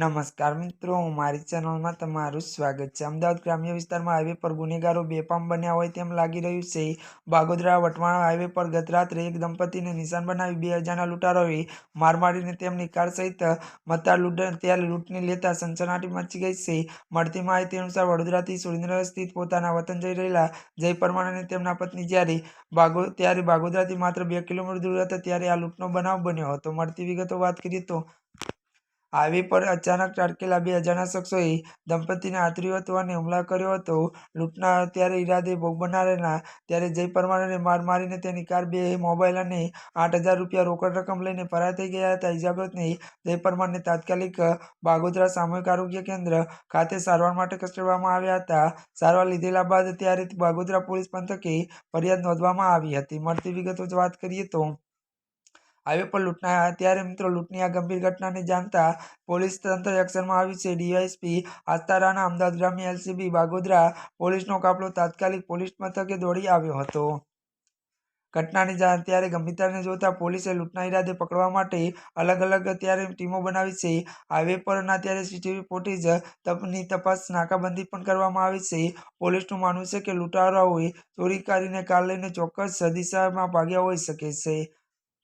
નમસ્કાર મિત્રો હું મારી ચેનલમાં તમારું સ્વાગત છે. અમદાવાદ ગ્રામ્ય વિસ્તારમાં હાઈવે પર ગુનેગારો બેફામ બન્યા હોય તેમ લાગી રહ્યું છે. બાગોદરા, વટવાણા હાઈવે પર ગત રાત્રે એક દંપતીને નિશાન બનાવી બે હજારના લૂંટારોએ માર મારીને તેમની કાર સહિત મત્તા લૂંટ ત્યારે લૂંટને લેતા સનસનાટી મચી ગઈ છે. મળતી માહિતી અનુસાર વડોદરાથી સુરેન્દ્રનગર સ્થિત પોતાના વતન જઈ રહેલા જય પરમાણ અને તેમના પત્ની જ્યારે બાગો, ત્યારે બાગોદરાથી માત્ર બે કિલોમીટર દૂર હતા, ત્યારે આ લૂંટનો બનાવ બન્યો હતો. મળતી વિગતો વાત કરીએ તો હાઈવે પર અચાનક ત્રાટકેલા બે અજાણ્યા શખ્સોએ દંપતીને આતર્યું હતું અને હુમલા કર્યો હતો. લૂંટના ત્યારે ઈરાદે ભોગ બનાવેલા ત્યારે જય પરમારને માર મારીને તેની કાર બે મોબાઈલ અને આઠ હજાર રૂપિયા રોકડ રકમ લઈને ફરાર થઈ ગયા હતા. ઇજાગ્રસ્તને જય પરમારને તાત્કાલિક બાગોદરા સામૂહિક આરોગ્ય કેન્દ્ર ખાતે સારવાર માટે ખસેડવામાં આવ્યા હતા. સારવાર લીધેલા બાદ ત્યારે બાગોદરા પોલીસ પંથકે ફરિયાદ નોંધવામાં આવી હતી. મળતી વિગતો વાત કરીએ તો હાઈવે પર લૂંટના ત્યારે મિત્રો લૂંટની આ ગંભીર ઘટનાને જાણતા પોલીસ તંત્ર એક્શનમાં આવી છે. ડીવાયએસપી આસ્તારાના અમદાવાદ ગ્રામ્ય એલસીબી બાગોદરા પોલીસનો કાફલો તાત્કાલિક પોલીસ મથકે દોડી આવ્યો હતો. ઘટનાની જાણ ત્યારે ગંભીરતાને જોતા પોલીસે લૂંટના ઈરાદે પકડવા માટે અલગ અલગ ત્યારે ટીમો બનાવી છે. હાઈવે પરના ત્યારે સીસીટીવી ફૂટેજ તપની તપાસ નાકાબંધી પણ કરવામાં આવી છે. પોલીસનું માનવું છે કે લૂંટારાઓએ ચોરી કરીને કાર લઈને ચોક્કસ દિશામાં ભાગ્યા હોઈ શકે છે.